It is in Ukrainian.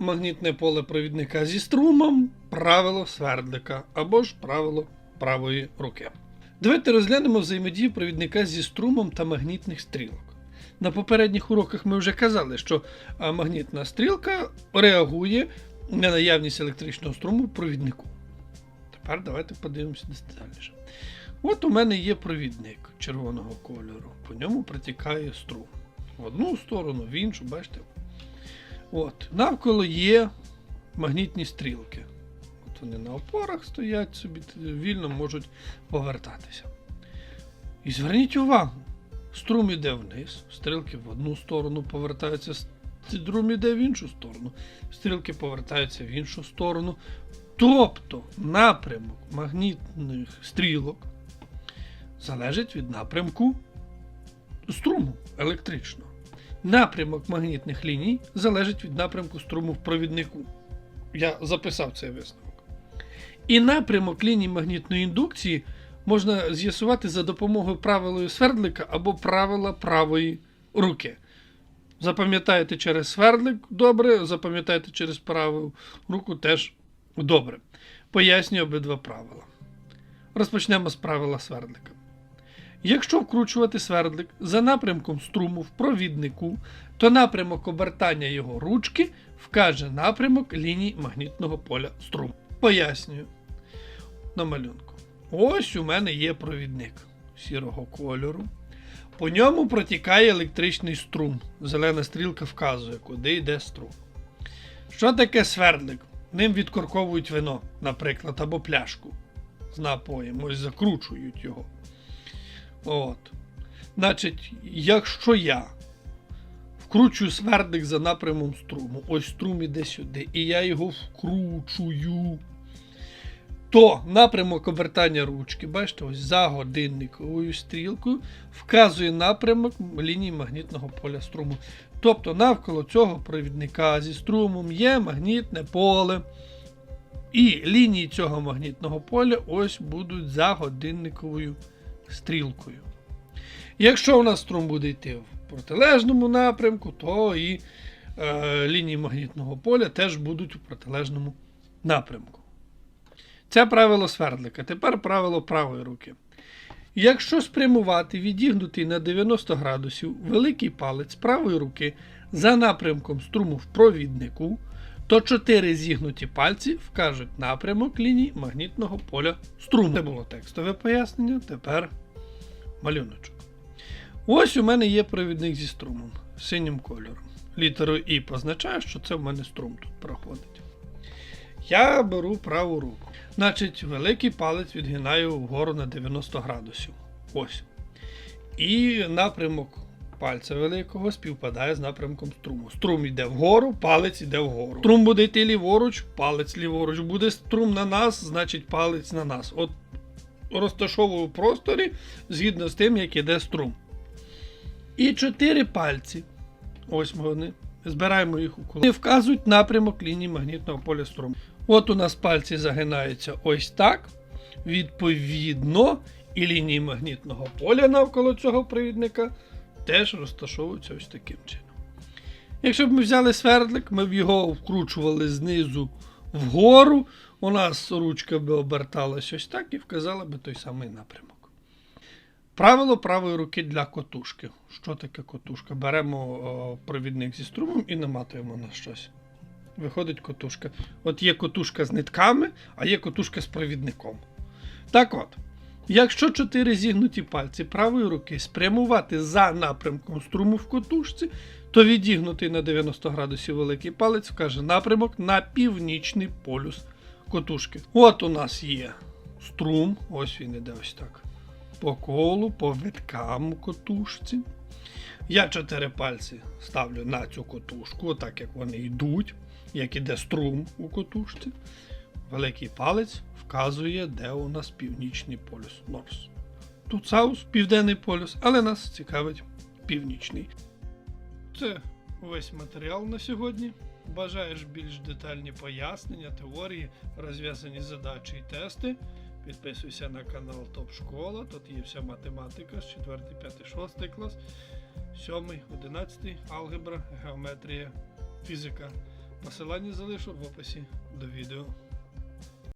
магнітне поле провідника зі струмом, правило свердлика або ж правило правої руки. Давайте розглянемо взаємодію провідника зі струмом та магнітних стрілок. На попередніх уроках ми вже казали, що магнітна стрілка реагує на наявність електричного струму в провіднику. Тепер давайте подивимося детальніше. От у мене є провідник червоного кольору. По ньому протікає струм. В одну сторону, в іншу, бачите? От. Навколо є магнітні стрілки. От вони на опорах стоять собі, вільно можуть повертатися. І зверніть увагу, струм іде вниз, стрілки в одну сторону повертаються, струм іде в іншу сторону, стрілки повертаються в іншу сторону. Тобто напрямок магнітних стрілок залежить від напрямку струму електричного. Напрямок магнітних ліній залежить від напрямку струму в провіднику. Я записав цей висновок. І напрямок ліній магнітної індукції можна з'ясувати за допомогою правилою свердлика або правила правої руки. Запам'ятаєте через свердлик добре, запам'ятаєте через праву руку теж добре. Пояснюю обидва правила. Розпочнемо з правила свердлика. Якщо вкручувати свердлик за напрямком струму в провіднику, то напрямок обертання його ручки вкаже напрямок ліній магнітного поля струму. Пояснюю на малюнку. Ось у мене є провідник сірого кольору. По ньому протікає електричний струм. Зелена стрілка вказує, куди йде струм. Що таке свердлик? Ним відкорковують вино, наприклад, або пляшку з напоєм, ось закручують його. От. Значить, якщо я вкручую свердлик за напрямом струму, ось струм іде сюди, і я його вкручую, то напрямок обертання ручки, бачите, ось за годинниковою стрілкою вказує напрямок лінії магнітного поля струму. Тобто навколо цього провідника зі струмом є магнітне поле. І лінії цього магнітного поля ось будуть за годинниковою стрілкою. Якщо у нас струм буде йти в протилежному напрямку, то і е, лінії магнітного поля теж будуть у протилежному напрямку. Це правило свердлика. Тепер правило правої руки. Якщо спрямувати відігнутий на 90 градусів великий палець правої руки за напрямком струму в провіднику, то чотири зігнуті пальці вкажуть напрямок ліній магнітного поля струму. Це було текстове пояснення, тепер малюночок. Ось у мене є провідник зі струмом синім кольором. Літерою І позначає, що це в мене струм тут проходить. Я беру праву руку. Значить, великий палець відгинаю вгору на 90 градусів. Ось. І напрямок пальця великого співпадає з напрямком струму. Струм йде вгору, палець йде вгору. Струм буде йти ліворуч, палець ліворуч. Буде струм на нас, значить палець на нас. От розташовую в просторі згідно з тим, як іде струм. І чотири пальці. Ось вони. Збираємо їх у кулак. Вони вказують напрямок лінії магнітного поля струму. От у нас пальці загинаються ось так. Відповідно, і лінії магнітного поля навколо цього провідника теж розташовуються ось таким чином. Якщо б ми взяли свердлик, ми б його вкручували знизу вгору, у нас ручка би оберталась ось так і вказала би той самий напрямок. Правило правої руки для котушки. Що таке котушка? Беремо провідник зі струмом і наматуємо на щось. Виходить котушка. От є котушка з нитками, а є котушка з провідником. Так от, якщо чотири зігнуті пальці правої руки спрямувати за напрямком струму в котушці, то відігнутий на 90 градусів великий палець вкаже напрямок на північний полюс котушки. От у нас є струм, ось він іде ось так. По колу, по виткам котушці. Я чотири пальці ставлю на цю котушку, отак як вони йдуть, як іде струм у котушці. Великий палець вказує, де у нас північний полюс Норс. Тут Саус, південний полюс, але нас цікавить північний. Це весь матеріал на сьогодні. Бажаєш більш детальні пояснення, теорії, розв'язані задачі і тести. Підписуйся на канал Топ Школа. Тут є вся математика з 4, 5, 6 клас, 7, 11, алгебра, геометрія, фізика Посилання залишу в описі до відео.